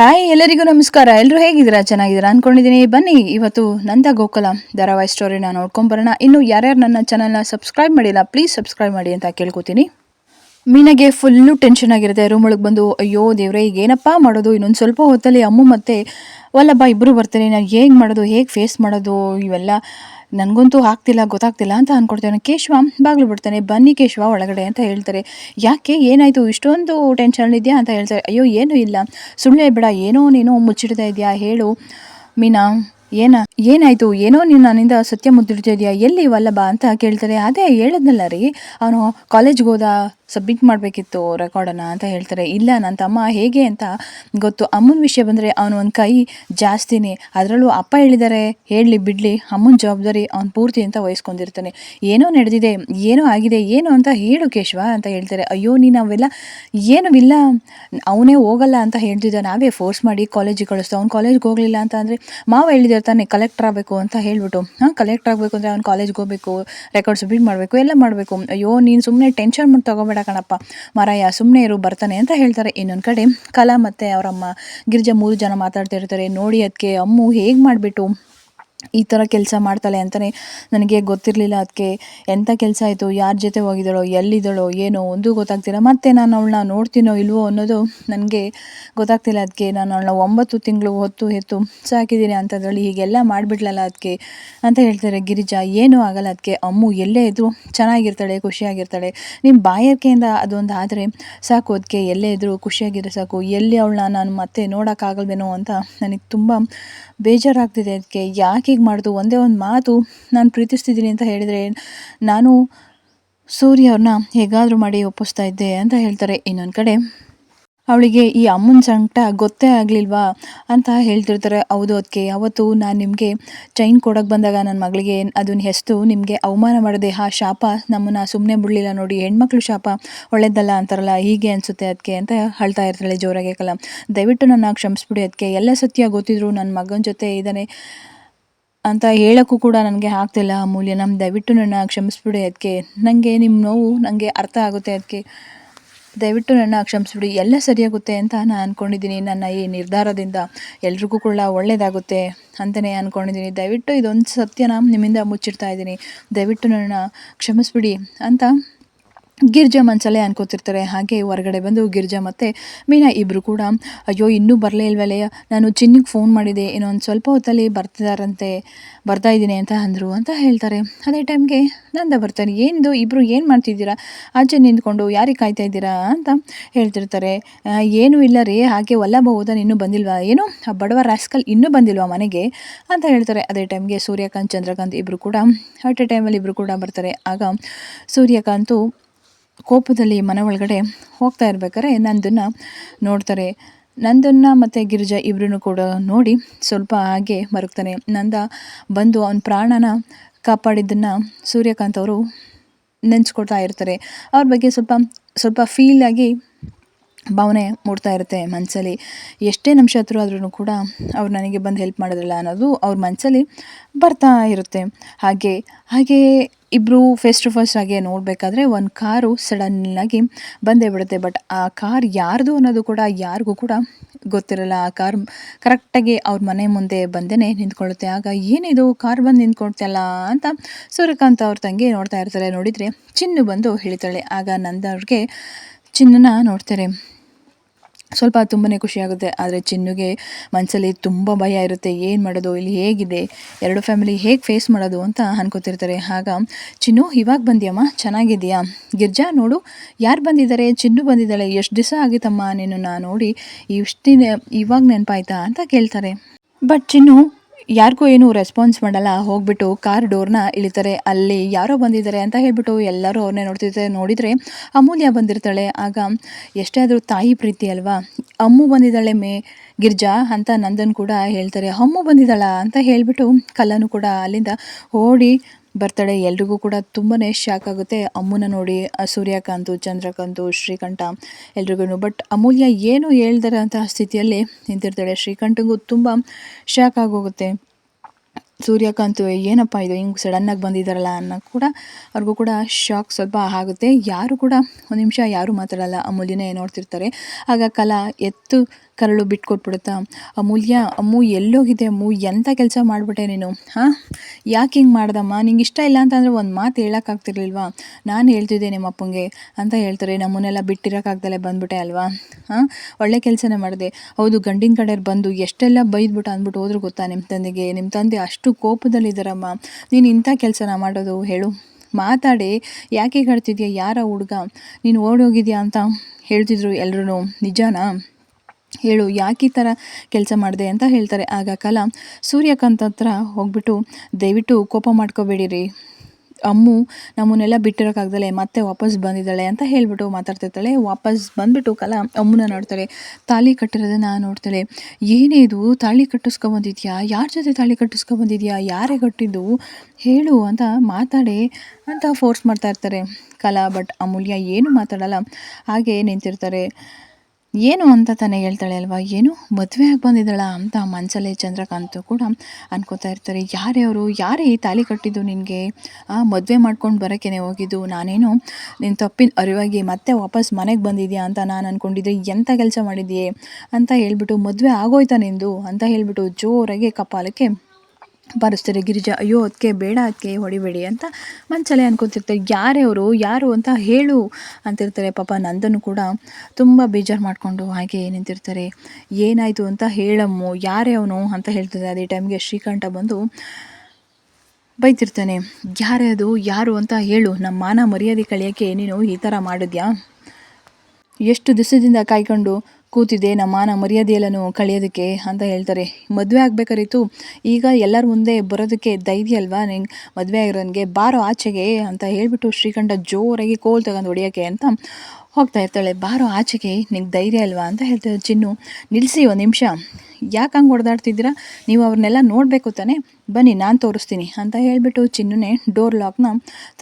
Hi, ಎಲ್ಲರಿಗೂ ನಮಸ್ಕಾರ. ಎಲ್ಲರೂ ಹೇಗಿದ್ದೀರಾ? ಚೆನ್ನಾಗಿದ್ದೀರಾ? ಅಂದ್ಕೊಂಡಿದ್ದೀನಿ ಬನ್ನಿ, ಇವತ್ತು ನಂದ ಗೋಕುಲ, ಧಾರಾವಾಹಿ ಸ್ಟೋರಿನ ನೋಡ್ಕೊಂಬರೋಣ ಇನ್ನು ಯಾರ್ಯಾರು ನನ್ನ ಚಾನಲ್ನ ಸಬ್ಸ್ಕ್ರೈಬ್ ಮಾಡಿಲ್ಲ ಪ್ಲೀಸ್ ಸಬ್ಸ್ಕ್ರೈಬ್ ಮಾಡಿ ಅಂತ ಕೇಳ್ಕೊತೀನಿ. ಮೀನಾಗೆ ಫುಲ್ಲು ಟೆನ್ಷನ್ ಆಗಿರುತ್ತೆ. ರೂಮ್ ಒಳಗೆ ಬಂದು, ಅಯ್ಯೋ ದೇವ್ರೆ ಈಗ ಏನಪ್ಪ ಮಾಡೋದು? ಇನ್ನೊಂದು ಸ್ವಲ್ಪ ಹೊತ್ತಲ್ಲಿ ಅಮ್ಮ ಮತ್ತೆ ವಲ್ಲಭ ಇಬ್ಬರು ಬರ್ತಾರೆ. ನಾನು ಹೇಗೆ ಮಾಡೋದು? ಹೇಗೆ ಫೇಸ್ ಮಾಡೋದು? ಇವೆಲ್ಲ ನನಗಂತೂ ಆಗ್ತಿಲ್ಲ, ಗೊತ್ತಾಗ್ತಿಲ್ಲ ಅಂತ ಅಂದ್ಕೊಡ್ತೇನೆ ಕೇಶವ, ಬಾಗಿಲು ಬಿಡ್ತಾನೆ. ಬನ್ನಿ ಕೇಶವ ಒಳಗಡೆ ಅಂತ ಹೇಳ್ತಾರೆ. ಯಾಕೆ? ಏನಾಯಿತು? ಇಷ್ಟೊಂದು ಟೆನ್ಷನ್ ಇದೆಯಾ? ಅಂತ ಹೇಳ್ತಾರೆ. ಅಯ್ಯೋ, ಏನೂ ಇಲ್ಲ. ಸುಳ್ಳೇ ಬೇಡ ಏನೋ ನೀನು ಮುಚ್ಚಿಡ್ತಾ ಇದೆಯಾ? ಹೇಳು. ಮೀನಾ, ಏನ, ಏನಾಯಿತು? ಏನೋ ನೀನು ನನ್ನಿಂದ ಸತ್ಯ ಮುದ್ದಿಡ್ತಾ ಇದೆಯಾ? ಎಲ್ಲಿ ವಲ್ಲಭ? ಅಂತ ಕೇಳ್ತಾರೆ. ಅದೇ ಹೇಳಿದ್ನಲ್ಲ ರೀ. ಅವನು ಕಾಲೇಜ್ಗೆ ಹೋದ ಸಬ್ಮಿಟ್ ಮಾಡಬೇಕಿತ್ತು ರೆಕಾರ್ಡನ್ನು ಅಂತ ಹೇಳ್ತಾರೆ. ಇಲ್ಲ ನನ್ನ ತಮ್ಮ ಹೇಗೆ ಅಂತ ಗೊತ್ತು. ಅಮ್ಮನ ವಿಷಯ ಬಂದರೆ ಅವನು ಒಂದು ಕೈ ಜಾಸ್ತಿನೇ. ಅದರಲ್ಲೂ ಅಪ್ಪ ಹೇಳಿದ್ದಾರೆ ಹೇಳಲಿ ಬಿಡಲಿ, ಅಮ್ಮನ ಜವಾಬ್ದಾರಿ ಅವ್ನು ಪೂರ್ತಿ ಅಂತ ವಹಿಸ್ಕೊಂಡಿರ್ತಾನೆ. ಏನೋ ನಡೆದಿದೆ, ಏನೋ ಆಗಿದೆ, ಏನು ಅಂತ ಹೇಳು ಕೇಶವ ಅಂತ ಹೇಳ್ತಾರೆ. ಅಯ್ಯೋ, ನೀನು ಅವೆಲ್ಲ ಏನೂ ಇಲ್ಲ, ಅವನೇ ಹೋಗಲ್ಲ ಅಂತ ಹೇಳ್ತಿದ್ದ. ನಾವೇ ಫೋರ್ಸ್ ಮಾಡಿ ಕಾಲೇಜಿಗೆ ಕಳಿಸ್ತು ಅವ್ನು ಕಾಲೇಜ್ಗೆ ಹೋಗಲಿಲ್ಲ ಅಂತ ಅಂದರೆ ಮಾವ ಹೇಳಿದಿರ್ತಾನೆ ತಾನೆ ಕಲೆಕ್ಟರ್ ಆಗಬೇಕು ಅಂತ ಹೇಳ್ಬಿಟ್ಟು. ಹಾಂ ಕಲೆಕ್ಟರ್ ಆಗಬೇಕು ಅಂದರೆ ಅವ್ನು ಕಾಲೇಜ್ಗೆ ಹೋಗಬೇಕು ರೆಕಾರ್ಡ್ ಸಬ್ಮಿಟ್ ಮಾಡಬೇಕು, ಎಲ್ಲ ಮಾಡಬೇಕು. ಅಯ್ಯೋ, ನೀನು ಸುಮ್ಮನೆ ಟೆನ್ಷನ್ ಮಾಡಿ ತೊಗೋಬೇಡ. ಕಣಪ್ಪ. ಮಾರಾಯ ಸುಮ್ಮನೆ ಇರು, ಬರ್ತಾನೆ ಅಂತ ಹೇಳ್ತಾರೆ. ಇನ್ನೊಂದು ಕಡೆ ಕಲಾ ಮತ್ತು ಅವರಮ್ಮ ಗಿರಿಜಾ ಮೂರು ಜನ ಮಾತಾಡ್ತಿರ್ತಾರೆ ನೋಡಿ ಅದಕ್ಕೆ ಅಮ್ಮು ಹೇಗೆ ಮಾಡಿಬಿಟ್ಟು ಈ ಥರ ಕೆಲಸ ಮಾಡ್ತಾಳೆ ಅಂತಲೇ ನನಗೆ ಗೊತ್ತಿರಲಿಲ್ಲ ಅದಕ್ಕೆ. ಎಂಥ ಕೆಲಸ ಆಯಿತು? ಯಾರ ಜೊತೆ ಹೋಗಿದ್ದಾಳೋ? ಎಲ್ಲಿದ್ದಾಳೋ? ಏನೋ? ಒಂದು ಗೊತ್ತಾಗ್ತಿಲ್ಲ. ಮತ್ತೆ ನಾನು ಅವಳನ್ನ ನೋಡ್ತೀನೋ ಇಲ್ವೋ ಅನ್ನೋದು ನನಗೆ ಗೊತ್ತಾಗ್ತಿಲ್ಲ ಅದಕ್ಕೆ. ನಾನು ಅವಳನ್ನ ಒಂಬತ್ತು ತಿಂಗಳು ಹೊತ್ತು ಎತ್ತು, ಸಾಕಿದ್ದೀನಿ ಅಂಥದ್ರಲ್ಲಿ ಹೀಗೆಲ್ಲ ಮಾಡಿಬಿಡ್ಲಲ್ಲ ಅದಕ್ಕೆ ಅಂತ ಹೇಳ್ತಾರೆ ಗಿರಿಜಾ. ಏನೂ ಆಗಲ್ಲ ಅದಕ್ಕೆ. ಅಮ್ಮು ಎಲ್ಲೇ ಇದ್ದರೂ ಚೆನ್ನಾಗಿರ್ತಾಳೆ, ಖುಷಿಯಾಗಿರ್ತಾಳೆ. ನಿಮ್ಮ ಬಾಯರ್ಕೆಯಿಂದ ಅದೊಂದು ಆದರೆ ಸಾಕು ಅದಕ್ಕೆ. ಎಲ್ಲೇ ಇದ್ದರೂ ಖುಷಿಯಾಗಿರೋ ಸಾಕು. ಎಲ್ಲಿ ಅವಳನ್ನ ನಾನು ಮತ್ತೆ ನೋಡೋಕ್ಕಾಗಲ್ವೇನೋ ಅಂತ ನನಗೆ ತುಂಬ ಬೇಜಾರಾಗ್ತಿದೆ ಅದಕ್ಕೆ. ಯಾಕೆ ಹೀಗೆ ಮಾಡಿತು ಒಂದೇ ಒಂದು ಮಾತು ನಾನು ಪ್ರೀತಿಸ್ತಿದ್ದೀನಿ ಅಂತ ಹೇಳಿದರೆ, ನಾನು ಸೂರ್ಯ ಅವ್ರನ್ನ ಹೇಗಾದರೂ ಮಾಡಿ ಒಪ್ಪಿಸ್ತಾ ಇದ್ದೆ ಅಂತ ಹೇಳ್ತಾರೆ ಇನ್ನೊಂದು ಕಡೆ. ಅವಳಿಗೆ, ಈ ಅಮ್ಮನ ಸಂಕಟ ಗೊತ್ತೇ ಆಗಲಿಲ್ವಾ? ಅಂತ ಹೇಳ್ತಿರ್ತಾರೆ. ಹೌದು ಅದಕ್ಕೆ ಅವತ್ತು ನಾನು ನಿಮಗೆ ಚೈನ್ ಕೊಡೋಕ್ಕೆ ಬಂದಾಗ ನನ್ನ ಮಗಳಿಗೆ ಅದನ್ನ ಹೆಸ್ತು ನಿಮಗೆ ಅವಮಾನ ಮಾಡಿದೆ, ಆ ಶಾಪ ನಮ್ಮನ್ನು ಸುಮ್ಮನೆ ಬಿಡಲಿಲ್ಲ ನೋಡಿ, ಹೆಣ್ಮಕ್ಳು ಶಾಪ ಒಳ್ಳೇದಲ್ಲ ಅಂತಾರಲ್ಲ, ಹೀಗೆ ಅನಿಸುತ್ತೆ ಅದಕ್ಕೆ ಅಂತ ಹೇಳ್ತಾ ಇರ್ತಾಳೆ ಜೋರಾಗೆ ಕಲ. ದಯವಿಟ್ಟು ನನ್ನ ಕ್ಷಮಿಸ್ಬಿಡಿ ಅದಕ್ಕೆ ಎಲ್ಲ ಸತ್ಯ ಗೊತ್ತಿದ್ರು ನನ್ನ ಮಗನ ಜೊತೆ ಇದ್ದಾನೆ ಅಂತ ಹೇಳೋಕ್ಕೂ ಕೂಡ ನನಗೆ ಆಗ್ತಿಲ್ಲ ಅಮೂಲ್ಯ ನಮ್ಮ ದಯವಿಟ್ಟು ನನ್ನ ಕ್ಷಮಿಸ್ಬಿಡಿ ಅದಕ್ಕೆ ನನಗೆ ನಿಮ್ಮ ನೋವು ನನಗೆ ಅರ್ಥ ಆಗುತ್ತೆ ಅದಕ್ಕೆ ದಯವಿಟ್ಟು ನನ್ನ ಕ್ಷಮಿಸ್ಬಿಡಿ. ಎಲ್ಲ ಸರಿಯಾಗುತ್ತೆ ಅಂತ ನಾನು ಅಂದ್ಕೊಂಡಿದ್ದೀನಿ ನನ್ನ ಈ ನಿರ್ಧಾರದಿಂದ ಎಲ್ರಿಗೂ ಕೂಡ ಒಳ್ಳೆಯದಾಗುತ್ತೆ ಅಂತಲೇ ಅಂದ್ಕೊಂಡಿದ್ದೀನಿ ದಯವಿಟ್ಟು ಇದೊಂದು ಸತ್ಯನ ನಿಮ್ಮಿಂದ ಮುಚ್ಚಿಡ್ತಾ ಇದ್ದೀನಿ. ದಯವಿಟ್ಟು ನನ್ನ ಕ್ಷಮಿಸ್ಬಿಡಿ ಅಂತ ಗಿರ್ಜಾ ಮನಸಲ್ಲೇ ಅನ್ಕೋತಿರ್ತಾರೆ. ಹಾಗೆ ಹೊರಗಡೆ ಬಂದು ಗಿರ್ಜಾ ಮತ್ತು ಮೀನಾ ಇಬ್ಬರು ಕೂಡ, ಅಯ್ಯೋ, ಇನ್ನೂ ಬರಲೇ ಇಲ್ವಲ್ಲೇ ನಾನು ಚಿನ್ನಿಗೆ ಫೋನ್ ಮಾಡಿದೆ. ಇನ್ನೊಂದು ಸ್ವಲ್ಪ ಹೊತ್ತಲ್ಲಿ ಬರ್ತಿದಾರಂತೆ, ಬರ್ತಾ ಇದ್ದೀನಿ ಅಂತ ಅಂದರು ಅಂತ ಹೇಳ್ತಾರೆ. ಅದೇ ಟೈಮ್ಗೆ ನಂದ ಬರ್ತಾರೆ ಏನಿದು? ಇಬ್ಬರು ಏನು ಮಾಡ್ತಿದ್ದೀರಾ? ಆಚೆ ನಿಂತ್ಕೊಂಡು ಯಾರಿಗೆ ಕಾಯ್ತಾ ಇದ್ದೀರಾ? ಅಂತ ಹೇಳ್ತಿರ್ತಾರೆ. ಏನೂ ಇಲ್ಲ ರೀ, ಹಾಗೆ ಒಲ್ಲ ಹೋದ ಇನ್ನೂ ಬಂದಿಲ್ವಾ? ಏನು? ಆ ಬಡವ ರಾಸ್ಕಲ್ ಇನ್ನೂ ಬಂದಿಲ್ವಾ ಮನೆಗೆ? ಅಂತ ಹೇಳ್ತಾರೆ. ಅದೇ ಟೈಮ್ಗೆ ಸೂರ್ಯಕಾಂತ್, ಚಂದ್ರಕಾಂತ್ ಇಬ್ಬರು ಕೂಡ, ಅಟ್ ಎ ಟೈಮಲ್ಲಿ ಇಬ್ಬರು ಕೂಡ ಬರ್ತಾರೆ. ಆಗ ಸೂರ್ಯಕಾಂತು ಕೋಪದಲ್ಲಿ ಮನೆ ಒಳಗಡೆ ಹೋಗ್ತಾ ಇರ್ಬೇಕಾದ್ರೆ ನಂದನ್ನು ನೋಡ್ತಾರೆ. ನಂದನ್ನು ಮತ್ತು ಗಿರಿಜಾ ಇಬ್ಬರೂ ಕೂಡ ನೋಡಿ ಸ್ವಲ್ಪ ಹಾಗೆ ಮರುಗ್ತಾನೆ. ನಂದ ಬಂದು ಅವನ ಪ್ರಾಣನ ಕಾಪಾಡಿದ್ದನ್ನು ಸೂರ್ಯಕಾಂತ್ ಅವರು ನೆಂಚ್ಕೊಳ್ತಾ ಇರ್ತಾರೆ. ಅವ್ರ ಬಗ್ಗೆ ಸ್ವಲ್ಪ ಸ್ವಲ್ಪ ಫೀಲಾಗಿ ಭಾವನೆ ಮೂಡ್ತಾ ಇರುತ್ತೆ ಮನಸ್ಸಲ್ಲಿ ಎಷ್ಟೇ ನಮ್ಮ ಶತ್ರು ಆದ್ರೂ ಕೂಡ ಅವ್ರು ನನಗೆ ಬಂದು ಹೆಲ್ಪ್ ಮಾಡಿದ್ರಲ್ಲ ಅನ್ನೋದು ಅವ್ರ ಮನಸ್ಸಲ್ಲಿ ಬರ್ತಾ ಇರುತ್ತೆ. ಹಾಗೆ ಹಾಗೆ ಇಬ್ಬರು ಫೇಸ್ ಟು ಫೇಸ್ ಆಗಿ ನೋಡಬೇಕಾದ್ರೆ ಒಂದು ಕಾರು ಸಡನ್ನಾಗಿ ಬಂದೇ ಬಿಡುತ್ತೆ. ಬಟ್ ಆ ಕಾರ್ ಯಾರ್ದು ಅನ್ನೋದು ಕೂಡ ಯಾರಿಗೂ ಕೂಡ ಗೊತ್ತಿರಲ್ಲ. ಆ ಕಾರ್ ಕರೆಕ್ಟಾಗಿ ಅವ್ರ ಮನೆ ಮುಂದೆ ಬಂದೇ ನಿಂತ್ಕೊಳ್ಳುತ್ತೆ. ಆಗ ಏನಿದು? ಕಾರ್ ಬಂದು ನಿಂತ್ಕೊಳ್ತಲ್ಲ ಅಂತ ಸೂರ್ಯಕಾಂತ್ ಅವ್ರ ತಂಗಿ ನೋಡ್ತಾ ಇರ್ತಾರೆ. ನೋಡಿದರೆ ಚಿನ್ನು ಬಂದು ಹೇಳ್ತಾಳೆ ಆಗ ನಂದವ್ರಿಗೆ ಚಿನ್ನನ ನೋಡ್ತಾರೆ. ಸ್ವಲ್ಪ ತುಂಬಾ ಖುಷಿಯಾಗುತ್ತೆ ಆದರೆ ಚಿನ್ನುಗೆ ಮನಸ್ಸಲ್ಲಿ ತುಂಬ ಭಯ ಇರುತ್ತೆ. ಏನು ಮಾಡೋದು? ಇಲ್ಲಿ ಹೇಗಿದೆ? ಎರಡು ಫ್ಯಾಮಿಲಿ ಹೇಗೆ ಫೇಸ್ ಮಾಡೋದು ಅಂತ ಅನ್ಕೋತಿರ್ತಾರೆ. ಆಗ, ಚಿನ್ನು, ಇವಾಗ ಬಂದಿಯಮ್ಮ? ಚೆನ್ನಾಗಿದೆಯಾ? ಗಿರ್ಜಾ, ನೋಡು, ಯಾರು ಬಂದಿದ್ದಾರೆ? ಚಿನ್ನು ಬಂದಿದ್ದಾಳೆ. ಎಷ್ಟು ದಿವಸ ಆಗಿತ್ತಮ್ಮ ನಿನ್ನನ್ನು ನೋಡಿ? ಇಷ್ಟು ಇವಾಗ ನೆನಪಾಯ್ತಾ? ಅಂತ ಕೇಳ್ತಾರೆ. ಬಟ್ ಚಿನ್ನು ಯಾರಿಗೂ ಏನು ರೆಸ್ಪಾನ್ಸ್ ಮಾಡಲ್ಲ. ಹೋಗ್ಬಿಟ್ಟು ಕಾರ್ ಡೋರ್ನ ಇಳಿತಾರೆ. ಅಲ್ಲಿ ಯಾರೋ ಬಂದಿದ್ದಾರೆ ಅಂತ ಹೇಳ್ಬಿಟ್ಟು ಎಲ್ಲರೂ ಅವ್ರನ್ನೇ ನೋಡ್ತಿರ್ತಾರೆ. ನೋಡಿದರೆ ಅಮೂಲ್ಯ ಬಂದಿರ್ತಾಳೆ. ಆಗ ಎಷ್ಟೇ ಆದರೂ ತಾಯಿ ಪ್ರೀತಿ ಅಲ್ವಾ? ಅಮ್ಮು ಬಂದಿದ್ದಾಳೆ ಮೇ ಗಿರ್ಜಾ ಅಂತ ನಂದನ್ ಕೂಡ ಹೇಳ್ತಾರೆ. ಅಮ್ಮು ಬಂದಿದ್ದಾಳ ಅಂತ ಹೇಳಿಬಿಟ್ಟು ಕಲ್ಲನು ಕೂಡ ಅಲ್ಲಿಂದ ಓಡಿ ಬರ್ತಾಳೆ ಎಲ್ರಿಗೂ ಕೂಡ ತುಂಬಾ ಶಾಕ್ ಆಗುತ್ತೆ. ಅಮ್ಮನ ನೋಡಿ ಸೂರ್ಯಕಾಂತು, ಚಂದ್ರಕಾಂತು, ಶ್ರೀಕಂಠ ಎಲ್ರಿಗೂ ಬಟ್ ಅಮೂಲ್ಯ ಏನು ಹೇಳ್ದಾರೆ ಅಂತಹ ಸ್ಥಿತಿಯಲ್ಲಿ ನಿಂತಿರ್ತಾಳೆ ಶ್ರೀಕಂಠಗೂ ತುಂಬ ಶಾಕ್ ಆಗೋಗುತ್ತೆ. ಸೂರ್ಯಕಾಂತ್ ಏನಪ್ಪ ಇದು ಹಿಂಗೆ ಸಡನ್ನಾಗಿ ಬಂದಿದ್ದಾರಲ್ಲ ಅನ್ನೋ ಕೂಡ ಅವ್ರಿಗೂ ಕೂಡ ಶಾಕ್ ಸ್ವಲ್ಪ ಆಗುತ್ತೆ. ಯಾರು ಕೂಡ ಒಂದು ನಿಮಿಷ ಯಾರು ಮಾತಾಡಲ್ಲ, ಅಮೂಲ್ಯನೇ ನೋಡ್ತಿರ್ತಾರೆ. ಆಗ ಕಲಾ ಎತ್ತು ಕರಳು ಬಿಟ್ಕೊಟ್ಬಿಡುತ್ತಾ, ಅಮೂಲ್ಯ, ಅಮ್ಮು ಎಲ್ಲೋಗಿದೆ, ಅಮ್ಮು ಎಂಥ ಕೆಲಸ ಮಾಡಿಬಿಟ್ಟೆ ನೀನು? ಹಾಂ? ಯಾಕೆ ಹಿಂಗೆ ಮಾಡ್ದಮ್ಮ? ನಿಂಗೆ ಇಷ್ಟ ಇಲ್ಲ ಅಂತಂದರೆ ಒಂದು ಮಾತು ಹೇಳೋಕ್ಕಾಗ್ತಿರ್ಲಿಲ್ವಾ? ನಾನು ಹೇಳ್ತಿದ್ದೆ ನಿಮ್ಮ ಅಪ್ಪಂಗೆ ಅಂತ ಹೇಳ್ತಾರೆ. ನಮ್ಮನ್ನೆಲ್ಲ ಬಿಟ್ಟಿರೋಕ್ಕಾಗ್ದಲೆ ಬಂದ್ಬಿಟ್ಟೆ ಅಲ್ವಾ? ಹಾಂ? ಒಳ್ಳೆ ಕೆಲಸನೇ ಮಾಡಿದೆ. ಹೌದು, ಗಂಡಿನ ಕಡೆಯವ್ರು ಬಂದು ಎಷ್ಟೆಲ್ಲ ಬೈದ್ಬಿಟ್ಟು ಅಂದ್ಬಿಟ್ಟು ಹೋದ್ರು ಗೊತ್ತಾ ನಿಮ್ಮ ತಂದೆಗೆ? ನಿಮ್ಮ ತಂದೆ ಅಷ್ಟು ಕೋಪದಲ್ಲಿದ್ದಾರಮ್ಮ. ನೀನು ಇಂಥ ಕೆಲಸನ ಮಾಡೋದು ಹೇಳು. ಮಾತಾಡಿ, ಯಾಕೆ ಹೇಳ್ತಿದ್ಯಾ ಯಾರ ಹುಡುಗ? ನೀನು ಓಡೋಗಿದ್ಯಾ ಅಂತ ಹೇಳ್ತಿದ್ರು ಎಲ್ಲರೂ ನಿಜಾನಾ? ಹೇಳು, ಯಾಕೆ ಈ ಥರ ಕೆಲಸ ಮಾಡಿದೆ ಅಂತ ಹೇಳ್ತಾರೆ. ಆಗ ಕಲಾ ಸೂರ್ಯಕಾಂತ್ ಹತ್ರ ಹೋಗ್ಬಿಟ್ಟು, ದಯವಿಟ್ಟು ಕೋಪ ಮಾಡ್ಕೋಬೇಡಿರಿ. ಅಮ್ಮು ನಮ್ಮನ್ನೆಲ್ಲ ಬಿಟ್ಟಿರೋಕ್ಕಾಗ್ದಲೆ ಮತ್ತೆ ವಾಪಸ್ ಬಂದಿದ್ದಾಳೆ ಅಂತ ಹೇಳ್ಬಿಟ್ಟು ಮಾತಾಡ್ತಿರ್ತಾಳೆ. ವಾಪಸ್ ಬಂದ್ಬಿಟ್ಟು ಕಲಾ ಅಮ್ಮನ ನೋಡ್ತಾಳೆ. ತಾಳಿ ಕಟ್ಟಿರೋದನ್ನ ನೋಡ್ತಾಳೆ. ಏನೇ ಇದು, ತಾಳಿ ಕಟ್ಟಿಸ್ಕೊಬಂದಿದ್ಯಾ? ಯಾರ ಜೊತೆ ತಾಳಿ ಕಟ್ಟಿಸ್ಕೊಬಂದಿದ್ಯಾ? ಯಾರೇ ಕಟ್ಟಿದ್ದು? ಹೇಳು ಅಂತ ಮಾತಾಡಿ ಅಂತ ಫೋರ್ಸ್ ಮಾಡ್ತಾ ಇರ್ತಾರೆ ಕಲಾ. ಬಟ್ ಅಮೂಲ್ಯ ಏನು ಮಾತಾಡಲ್ಲ. ಹಾಗೆ ನಿಂತಿರ್ತಾರೆ. ಏನು ಅಂತ ತಾನೇ ಹೇಳ್ತಾಳೆ ಅಲ್ವಾ? ಏನು ಮದುವೆ ಆಗಿ ಬಂದಿದ್ದಾಳ ಅಂತ ಮನಸಲ್ಲೇ ಚಂದ್ರಕಾಂತ್ ಕೂಡ ಅನ್ಕೋತಾ ಇರ್ತಾರೆ. ಯಾರೇ ಅವರು, ಯಾರೇ ಈ ತಾಳಿ ಕಟ್ಟಿದ್ದು ನಿನಗೆ? ಮದುವೆ ಮಾಡ್ಕೊಂಡು ಬರೋಕ್ಕೇನೆ ಹೋಗಿದ್ದು. ನಾನೇನು ನಿನ್ನ ತಪ್ಪಿನ ಅರಿವಾಗಿ ಮತ್ತೆ ವಾಪಸ್ ಮನೆಗೆ ಬಂದಿದ್ಯಾ ಅಂತ ನಾನು ಅಂದ್ಕೊಂಡಿದ್ದೆ ಎಂಥ ಕೆಲಸ ಮಾಡಿದ್ಯೆ? ಅಂತ ಹೇಳ್ಬಿಟ್ಟು ಮದುವೆ ಆಗೋಯ್ತಾ ನಿಂದು? ಅಂತ ಹೇಳಿಬಿಟ್ಟು ಜೋರಾಗಿ ಕಪಾಲಕ್ಕೆ ಬಾರಿಸ್ತಾರೆ ಗಿರಿಜಾ, ಅಯ್ಯೋ ಅದಕ್ಕೆ ಬೇಡ ಅದಕ್ಕೆ ಹೊಡಿಬೇಡಿ ಅಂತ ಮನಸಲ್ಲೇ ಅನ್ಕೊತಿರ್ತಾರೆ. ಯಾರೇ ಅವರು, ಯಾರು ಅಂತ ಹೇಳು ಅಂತಿರ್ತಾರೆ. ಪಾಪ ನಂದನು ಕೂಡ ತುಂಬ ಬೇಜಾರು ಮಾಡಿಕೊಂಡು ಹಾಗೆ ನಿಂತಿರ್ತಾರೆ. ಏನಾಯಿತು ಅಂತ ಹೇಳಮ್ಮು, ಯಾರೇ ಅವನು ಅಂತ ಹೇಳ್ತಾರೆ ಅದೇ ಟೈಮ್ಗೆ ಶ್ರೀಕಂಠ ಬಂದು ಬೈತಿರ್ತಾನೆ. ಯಾರೇ ಅದು, ಯಾರು ಅಂತ ಹೇಳು. ನಮ್ಮ ಮಾನ ಮರ್ಯಾದೆ ಕಳೆಯೋಕ್ಕೆ ನೀನು ಈ ಥರ ಮಾಡಿದ್ಯಾ? ಎಷ್ಟು ದಿವಸದಿಂದ ಕಾಯ್ಕೊಂಡು ಕೂತಿದ್ದೆ ನಮ್ಮ ಮಾನ ಮರ್ಯಾದೆಯಲ್ಲೂ ಕಳೆಯೋದಕ್ಕೆ ಅಂತ ಹೇಳ್ತಾರೆ. ಮದುವೆ ಆಗಬೇಕಾರಿತ್ತು. ಈಗ ಎಲ್ಲರ ಮುಂದೆ ಬರೋದಕ್ಕೆ ಧೈರ್ಯ ಅಲ್ವಾ? ನಿಂಗೆ ಮದುವೆ ಆಗಿರೋನಿಗೆ ಬಾರೋ ಆಚೆಗೆ ಅಂತ ಹೇಳಿಬಿಟ್ಟು ಶ್ರೀಕಂಠ ಜೋರಾಗಿ ಕೋಲ್ ತಗೊಂಡು ಹೊಡಿಯೋಕ್ಕೆ ಅಂತ ಹೋಗ್ತಾ ಇರ್ತಾಳೆ. ಬಾರೋ ಆಚೆಗೆ ನಿಂಗೆ ಧೈರ್ಯ ಅಲ್ವಾ ಅಂತ ಹೇಳ್ತಾಳೆ ಚಿನ್ನು. ನಿಲ್ಲಿಸಿ ಒಂದು ನಿಮಿಷ. ಯಾಕೆ ಹಂಗೆ ಹೊಡೆದಾಡ್ತಿದ್ದೀರಾ ನೀವು ಅವ್ರನ್ನೆಲ್ಲ ನೋಡಬೇಕು ತಾನೆ. ಬನ್ನಿ, ನಾನು ತೋರಿಸ್ತೀನಿ ಅಂತ ಹೇಳಿಬಿಟ್ಟು ಚಿನ್ನುನೇ ಡೋರ್ ಲಾಕ್ನ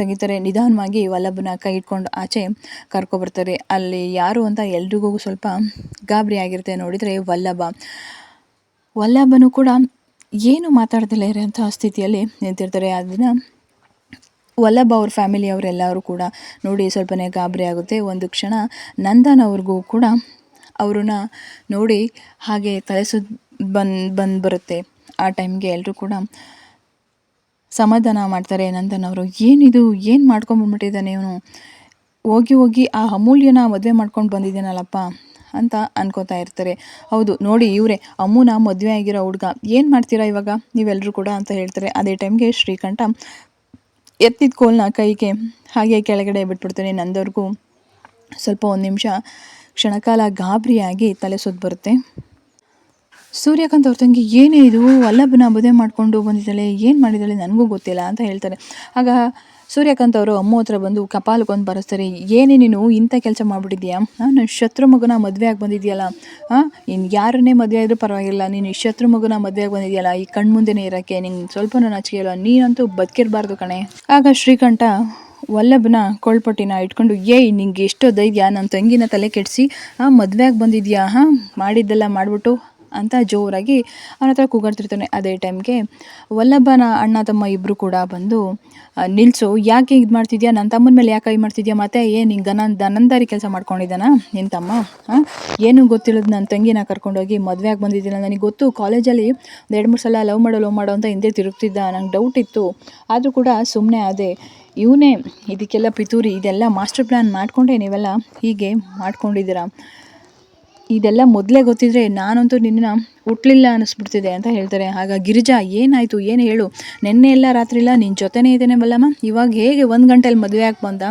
ತೆಗಿತಾರೆ. ನಿಧಾನವಾಗಿ ವಲ್ಲಭನ ಕೈ ಇಟ್ಕೊಂಡು ಆಚೆ ಕರ್ಕೊಬರ್ತಾರೆ ಅಲ್ಲಿ ಯಾರು ಅಂತ ಎಲ್ರಿಗೂ ಸ್ವಲ್ಪ ಗಾಬರಿ ಆಗಿರುತ್ತೆ ನೋಡಿದರೆ ವಲ್ಲಭ. ವಲ್ಲಭನು ಕೂಡ ಏನು ಮಾತಾಡ್ದಲೇ ಇರೋಂಥ ಸ್ಥಿತಿಯಲ್ಲಿ ನಿಂತಿರ್ತಾರೆ. ಅದನ್ನು ವಲ್ಲಭ ಅವ್ರ ಫ್ಯಾಮಿಲಿಯವರೆಲ್ಲರೂ ಕೂಡ ನೋಡಿ ಸ್ವಲ್ಪನೇ ಗಾಬರಿ ಆಗುತ್ತೆ. ಒಂದು ಕ್ಷಣ ನಂದನ್ ಅವ್ರಿಗೂ ಕೂಡ ಅವ್ರನ್ನ ನೋಡಿ ಹಾಗೆ ತಲೆ ಸುದ್ ಬಂದು ಬಂದು ಬರುತ್ತೆ. ಆ ಟೈಮ್ಗೆ ಎಲ್ಲರೂ ಕೂಡ ಸಮಾಧಾನ ಮಾಡ್ತಾರೆ. ನಂದನವರು ಏನಿದು? ಏನು ಮಾಡ್ಕೊಂಬಂದ್ಬಿಟ್ಟಿದ್ದಾನೆ ಇವನು? ಹೋಗಿ ಹೋಗಿ ಆ ಅಮೂಲ್ಯನ ಮದುವೆ ಮಾಡ್ಕೊಂಡು ಬಂದಿದ್ದೀನಲ್ಲಪ್ಪ ಅಂತ ಅನ್ಕೋತಾ ಇರ್ತಾರೆ. ಹೌದು, ನೋಡಿ ಇವರೇ ಅಮ್ಮನ ಮದುವೆ ಆಗಿರೋ ಹುಡುಗ, ಏನು ಮಾಡ್ತೀರಾ ಇವಾಗ? ನೀವೆಲ್ಲರೂ ಕೂಡ ಅಂತ ಹೇಳ್ತಾರೆ. ಅದೇ ಟೈಮ್ಗೆ ಶ್ರೀಕಂಠ ಎತ್ತಿದ ಕೋಲ್ನ ಕೈಗೆ ಹಾಗೆ ಕೆಳಗಡೆ ಬಿಟ್ಬಿಡ್ತಾನೆ. ನಂದವ್ರಿಗೂ ಸ್ವಲ್ಪ ಒಂದು ನಿಮಿಷ ಕ್ಷಣಕಾಲ ಗಾಬರಿಯಾಗಿ ತಲೆ ಸುತ್ತ ಬರುತ್ತೆ. ಸೂರ್ಯಕಾಂತ್ ಅವ್ರ ತಂಗಿ, ಏನೇ ಇದು? ವಲ್ಲಭನ ಮದುವೆ ಮಾಡಿಕೊಂಡು ಬಂದಿದ್ದಾಳೆ. ಏನು ಮಾಡಿದ್ದಾಳೆ? ನನಗೂ ಗೊತ್ತಿಲ್ಲ ಅಂತ ಹೇಳ್ತಾರೆ. ಆಗ ಸೂರ್ಯಕಾಂತ್ ಅವರು ಅಮ್ಮ ಹತ್ರ ಬಂದು ಕಪಾಲಕ್ಕೊಂದು ಬರೆಸ್ತಾರೆ. ಏನೇ ನೀನು? ಇಂಥ ಕೆಲಸ ಮಾಡಿಬಿಟ್ಟಿದ್ಯಾ ನಾನು ಶತ್ರು ಮಗನ ಮದುವೆ ಆಗಿ ಬಂದಿದೆಯಲ್ಲ? ಹಾಂ ಇನ್ನು ಯಾರನ್ನೇ ಮದುವೆ ಆದರೂ ಪರವಾಗಿಲ್ಲ. ನೀನು ಶತ್ರು ಮಗನ ಮದುವೆ ಆಗಿ ಬಂದಿದೆಯಲ್ಲ? ಈ ಕಣ್ಮುಂದೆನೇ ಇರೋಕ್ಕೆ. ನಿಂಗೆ ಸ್ವಲ್ಪ ನಾಚಿಕೆ ಇಲ್ಲ. ನೀನಂತೂ ಬದುಕಿರಬಾರ್ದು ಕಣೆ. ಆಗ ಶ್ರೀಕಂಠ ವಲ್ಲಭನ ಕೊಳ್ಪಟ್ಟಿನ ಇಟ್ಕೊಂಡು, ಏಯ್, ನಿಂಗೆ ಎಷ್ಟೋ ಧೈರ್ಯ ನನ್ನ ತಂಗಿನ ತಲೆ ಕೆಡಿಸಿ ಮದುವೆಯಾಗಿ ಬಂದಿದ್ಯಾ, ಹಾಂ? ಮಾಡಿದ್ದೆಲ್ಲ ಮಾಡಿಬಿಟ್ಟು ಅಂತ ಜೋರಾಗಿ ಅವನ ಹತ್ರ ಕೂಗಾಡ್ತಿರ್ತಾನೆ. ಅದೇ ಟೈಮ್ಗೆ ವಲ್ಲಭನ ಅಣ್ಣ ತಮ್ಮ ಇಬ್ಬರು ಕೂಡ ಬಂದು ನಿಲ್ಲಿಸು ಯಾಕೆ ಇದು ಮಾಡ್ತಿದ್ಯಾ? ನನ್ನ ತಮ್ಮನ ಮೇಲೆ ಯಾಕೆ ಇದು ಮಾಡ್ತಿದ್ಯಾ? ಮತ್ತೆ ಏನು ಹಿಂಗೆ ಗನ ದನಂದಾರಿ ಕೆಲಸ ಮಾಡ್ಕೊಂಡಿದ್ದಾನ? ನಿನ್ನ ತಮ್ಮ? ಹಾಂ ಏನು ಗೊತ್ತಿಲ್ಲದ ನನ್ನ ತಂಗಿನ ಕರ್ಕೊಂಡೋಗಿ ಮದುವೆ ಆಗಿ ಬಂದಿದ್ದಿಲ್ಲ. ನನಗೆ ಗೊತ್ತು ಕಾಲೇಜಲ್ಲಿ ಒಂದು ಎರಡು ಮೂರು ಸಲ ಲವ್ ಮಾಡೋ ಲವ್ ಮಾಡೋ ಅಂತ ಹಿಂದೆ ತಿರುಗ್ತಿದ್ದ. ನಂಗೆ ಡೌಟ್ ಇತ್ತು. ಆದರೂ ಕೂಡ ಸುಮ್ಮನೆ ಅದೇ, ಇವನೇ, ಇದಕ್ಕೆಲ್ಲ ಪಿತೂರಿ, ಇದೆಲ್ಲ ಮಾಸ್ಟರ್ ಪ್ಲ್ಯಾನ್ ಮಾಡಿಕೊಂಡೇ ನೀವೆಲ್ಲ ಹೀಗೆ ಮಾಡ್ಕೊಂಡಿದ್ದೀರಾ? ಇದೆಲ್ಲ ಮೊದಲೇ ಗೊತ್ತಿದ್ರೆ ನಾನಂತೂ ನಿನ್ನ ಹುಟ್ಲಿಲ್ಲ ಅನ್ನಿಸ್ಬಿಡ್ತಿದೆ ಅಂತ ಹೇಳ್ತಾರೆ. ಆಗ ಗಿರಿಜಾ, ಏನಾಯಿತು? ಏನು ಹೇಳು? ನೆನ್ನೆ ಎಲ್ಲ ರಾತ್ರಿ ಇಲ್ಲ ನಿನ್ನ ಜೊತೆನೇ ಇದ್ದೇನೆ ಬಲ್ಲಮ್ಮ ಇವಾಗ ಹೇಗೆ ಒಂದು ಗಂಟೆಲಿ ಮದುವೆ ಆಗಿ ಬಂದ?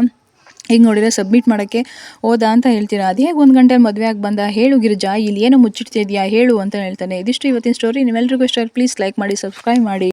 ಈಗ ನೋಡಿದ್ರೆ ಸಬ್ಮಿಟ್ ಮಾಡೋಕ್ಕೆ ಹೋದಾ ಅಂತ ಹೇಳ್ತೀರಾ? ಅದು ಹೇಗೆ ಒಂದು ಗಂಟೆಲಿ ಮದುವೆ ಆಗಿ ಬಂದ? ಹೇಳು ಗಿರಿಜಾ, ಇಲ್ಲಿ ಏನು ಮುಚ್ಚಿಡ್ತಿದ್ಯಾ? ಹೇಳು ಅಂತ ಹೇಳ್ತಾನೆ. ಇದಿಷ್ಟು ಇವತ್ತಿನ ಸ್ಟೋರಿ ನೀವೆಲ್ಲರಿಗೂ ಇಷ್ಟ ಪ್ಲೀಸ್ ಲೈಕ್ ಮಾಡಿ ಸಬ್ಸ್ಕ್ರೈಬ್ ಮಾಡಿ.